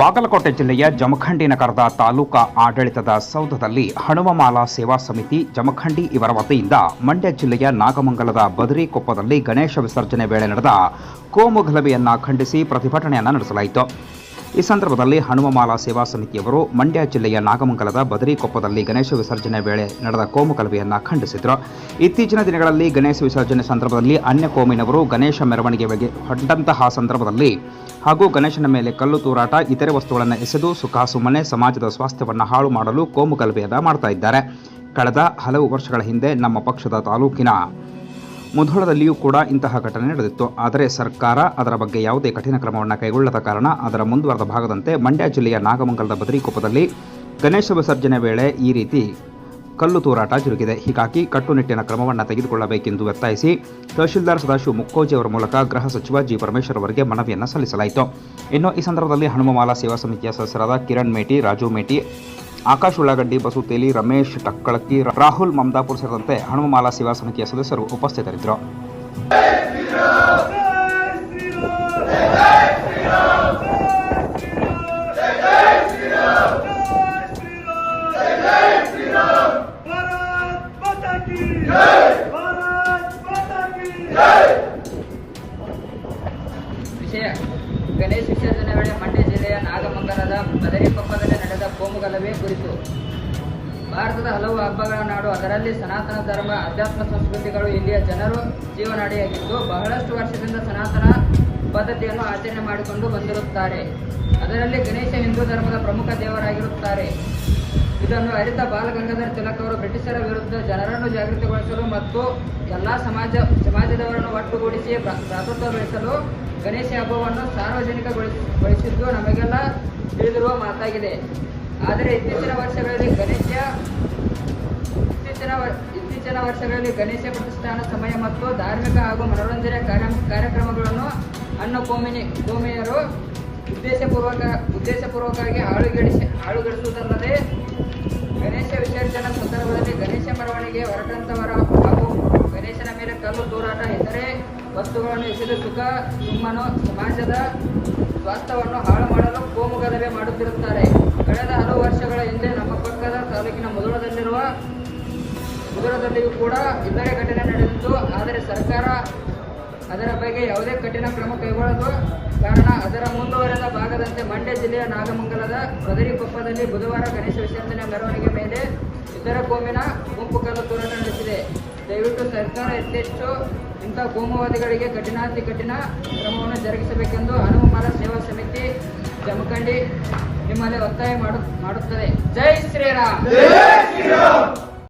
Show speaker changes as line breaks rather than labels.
ಬಾಗಲಕೋಟೆ ಜಿಲ್ಲೆಯ ಜಮಖಂಡಿ ನಗರದ ತಾಲೂಕಾ ಆಡಳಿತದ ಸೌಧದಲ್ಲಿ ಹನುಮಮಾಲಾ ಸೇವಾ ಸಮಿತಿ ಜಮಖಂಡಿ ಇವರ ವತಿಯಿಂದ ಮಂಡ್ಯ ಜಿಲ್ಲೆಯ ನಾಗಮಂಗಲದ ಬದರಿಕೊಪ್ಪದಲ್ಲಿ ಗಣೇಶ ವಿಸರ್ಜನೆ ವೇಳೆ ನಡೆದ ಕೋಮುಗಲಭೆಯನ್ನ ಖಂಡಿಸಿ ಪ್ರತಿಭಟನೆಯನ್ನು ನಡೆಸಲಾಯಿತು. ಈ ಸಂದರ್ಭದಲ್ಲಿ ಹನುಮಮಾಲಾ ಸೇವಾ ಸಮಿತಿಯವರು ಮಂಡ್ಯ ಜಿಲ್ಲೆಯ ನಾಗಮಂಗಲದ ಬದರಿಕೊಪ್ಪದಲ್ಲಿ ಗಣೇಶ ವಿಸರ್ಜನೆ ವೇಳೆ ನಡೆದ ಕೋಮು ಖಂಡಿಸಿದರು. ಇತ್ತೀಚಿನ ದಿನಗಳಲ್ಲಿ ಗಣೇಶ ವಿಸರ್ಜನೆ ಸಂದರ್ಭದಲ್ಲಿ ಅನ್ಯ ಕೋಮಿನವರು ಗಣೇಶ ಮೆರವಣಿಗೆಗೆ ಹೊರಟಂತಹ ಸಂದರ್ಭದಲ್ಲಿ ಹಾಗೂ ಗಣೇಶನ ಮೇಲೆ ಕಲ್ಲು ತೂರಾಟ, ಇತರೆ ವಸ್ತುಗಳನ್ನು ಎಸೆದು ಸುಖಾಸುಮ್ಮನೆ ಸಮಾಜದ ಸ್ವಾಸ್ಥ್ಯವನ್ನು ಹಾಳು ಮಾಡಲು ಕೋಮು ಗಲಭೆಯನ್ನ ಮಾಡ್ತಾ ಇದ್ದಾರೆ. ಕಳೆದ ಹಲವು ವರ್ಷಗಳ ಹಿಂದೆ ನಮ್ಮ ಪಕ್ಷದ ತಾಲೂಕಿನ ಮುಧೋಳದಲ್ಲಿಯೂ ಕೂಡ ಇಂತಹ ಘಟನೆ ನಡೆದಿತ್ತು. ಆದರೆ ಸರ್ಕಾರ ಅದರ ಬಗ್ಗೆ ಯಾವುದೇ ಕಠಿಣ ಕ್ರಮವನ್ನು ಕೈಗೊಳ್ಳದ ಕಾರಣ ಅದರ ಮುಂದುವರೆದ ಭಾಗದಂತೆ ಮಂಡ್ಯ ಜಿಲ್ಲೆಯ ನಾಗಮಂಗಲದ ಬದರಿಕೊಪ್ಪದಲ್ಲಿ ಗಣೇಶ ವಿಸರ್ಜನೆ ವೇಳೆ ಈ ರೀತಿ ಕಲ್ಲು ತೂರಾಟ ಜರುಗಿದೆ. ಹೀಗಾಗಿ ಕಟ್ಟುನಿಟ್ಟಿನ ಕ್ರಮವನ್ನು ತೆಗೆದುಕೊಳ್ಳಬೇಕೆಂದು ಒತ್ತಾಯಿಸಿ ತಹಶೀಲ್ದಾರ್ ಸದಾಶಿವ ಮುಕ್ಕೋಜಿ ಅವರ ಮೂಲಕ ಗೃಹ ಸಚಿವ ಜಿ ಪರಮೇಶ್ವರ್ ಅವರಿಗೆ ಮನವಿಯನ್ನು ಸಲ್ಲಿಸಲಾಯಿತು. ಇನ್ನು ಈ ಸಂದರ್ಭದಲ್ಲಿ ಹನುಮಮಾಲಾ ಸೇವಾ ಸಮಿತಿಯ ಸದಸ್ಯರಾದ ಕಿರಣ್ ಮೇಟಿ, ರಾಜು ಮೇಟಿ ಆಕಾಶ್ ಉಳ್ಳಾಗಡ್ಡಿ ಬಸುತೇಲಿ ರಮೇಶ್ ಟಕ್ಕಳಕ್ಕಿ ರಾಹುಲ್ ಮಮದಾಪುರ್ ಸೇರಿದಂತೆ ಹಣಮಾಲಾ ಸೇವಾ ಸಮಿತಿಯ ಸದಸ್ಯರು ಉಪಸ್ಥಿತರಿದ್ದರು
Yeah. ಗಣೇಶ ವಿಸರ್ಜನೆ ವೇಳೆ ಮಂಡ್ಯ ಜಿಲ್ಲೆಯ ನಾಗಮಂಗಲದ ಬದರಿಕೊಪ್ಪದಲ್ಲಿ ನಡೆದ ಕೋಮುಗಲಭೆ ಕುರಿತು. ಭಾರತದ ಹಲವು ಹಬ್ಬಗಳ ನಾಡು, ಅದರಲ್ಲಿ ಸನಾತನ ಧರ್ಮ ಅಧ್ಯಾತ್ಮ ಸಂಸ್ಕೃತಿಗಳು ಇಲ್ಲಿಯ ಜನರು ಜೀವನಾಡಿಯಾಗಿದ್ದು, ಬಹಳಷ್ಟು ವರ್ಷದಿಂದ ಸನಾತನ ಪದ್ಧತಿಯನ್ನು ಆಚರಣೆ ಮಾಡಿಕೊಂಡು ಬಂದಿರುತ್ತಾರೆ. ಅದರಲ್ಲಿ ಗಣೇಶ ಹಿಂದೂ ಧರ್ಮದ ಪ್ರಮುಖ ದೇವರಾಗಿರುತ್ತಾರೆ. ಇದನ್ನು ಅರಿತ ಬಾಲಗಂಗಾಧರ ತಿಲಕ್ ಅವರು ಬ್ರಿಟಿಷರ ವಿರುದ್ಧ ಜನರನ್ನು ಜಾಗೃತಿಗೊಳಿಸಲು ಮತ್ತು ಎಲ್ಲ ಸಮಾಜ ಸಮಾಜದವರನ್ನು ಒಟ್ಟುಗೂಡಿಸಿ ಭ್ರಾ- ಭ್ರಾತೃತ್ವ ಬೆಳೆಸಲು ಗಣೇಶ ಹಬ್ಬವನ್ನು ಸಾರ್ವಜನಿಕಗೊಳಿಸಿದ್ದು ನಮಗೆಲ್ಲ ತಿಳಿದಿರುವ ಮಾತಾಗಿದೆ. ಆದರೆ ಇತ್ತೀಚಿನ ವರ್ಷಗಳಲ್ಲಿ ಗಣೇಶ, ಇತ್ತೀಚಿನ ಇತ್ತೀಚಿನ ವರ್ಷಗಳಲ್ಲಿ ಗಣೇಶ ಪ್ರತಿಷ್ಠಾನ ಸಮಯ ಮತ್ತು ಧಾರ್ಮಿಕ ಹಾಗೂ ಮನೋರಂಜನೆ ಕಾರ್ಯ, ಕಾರ್ಯಕ್ರಮಗಳನ್ನು ಅನ್ನ ಭೂಮಿಯರು ಉದ್ದೇಶಪೂರ್ವಕ, ಉದ್ದೇಶಪೂರ್ವಕವಾಗಿ ಹಾಳುಗೆಡಿಸಿ, ಹಾಳುಗೆಡಿಸುವುದಲ್ಲದೆ ಗಣೇಶ ವಿಸರ್ಜನಾ ಸಂದರ್ಭದಲ್ಲಿ ಗಣೇಶ ಮೆರವಣಿಗೆ ಹೊರಟಂತವರ ಹಾಗೂ ಗಣೇಶನ ಮೇಲೆ ಕಲ್ಲು ತೂರಾಟ ಇತರೆ ವಸ್ತುಗಳನ್ನು ಎಸೆದು ಸುಖ, ಸುಮ್ಮನು ಸಮಾಜದ ಸ್ವಾಸ್ಥ್ಯವನ್ನು ಹಾಳು ಮಾಡಲು ಕೋಮುಗಲಭೆ ಮಾಡುತ್ತಿರುತ್ತಾರೆ. ಕಳೆದ ಹಲವು ವರ್ಷಗಳ ಹಿಂದೆ ನಮ್ಮ ಪಕ್ಕದ ತಾಲೂಕಿನ ಮುದುಳದಲ್ಲಿರುವ ಮುದುಳದಲ್ಲಿಯೂ ಕೂಡ ಇತರೆ ಘಟನೆ ನಡೆದಿತ್ತು. ಆದರೆ ಸರ್ಕಾರ ಅದರ ಬಗ್ಗೆ ಯಾವುದೇ ಕಠಿಣ ಕ್ರಮ ಕೈಗೊಳ್ಳಲು ಕಾರಣ ಅದರ ಮುಂದುವರೆದ ಭಾಗದಂತೆ ಮಂಡ್ಯ ಜಿಲ್ಲೆಯ ನಾಗಮಂಗಲದ ಬದರಿಕೊಪ್ಪದಲ್ಲಿ ಬುಧವಾರ ಗಣೇಶ ವಿಸರ್ಜನೆ ಮೆರವಣಿಗೆ ಮೇಲೆ ಇತರ ಕೋಮಿನ ಗುಂಪು ಕಲ್ಲು ತೂರಾಟ ನಡೆಸಿದೆ. ದಯವಿಟ್ಟು ಸರ್ಕಾರ ಯಥೇಚ್ಛು ಇಂಥ ಕೋಮುವಾದಿಗಳಿಗೆ ಕಠಿಣಾತಿ ಕಠಿಣ ಕ್ರಮವನ್ನು ಜರುಗಿಸಬೇಕೆಂದು ಹನುಮಮಾಲ ಸೇವಾ ಸಮಿತಿ ಜಮಖಂಡಿ ನಿಮ್ಮಲ್ಲಿ ಒತ್ತಾಯ ಮಾಡು, ಮಾಡುತ್ತದೆ. ಜೈ ಶ್ರೀರಾಮ್!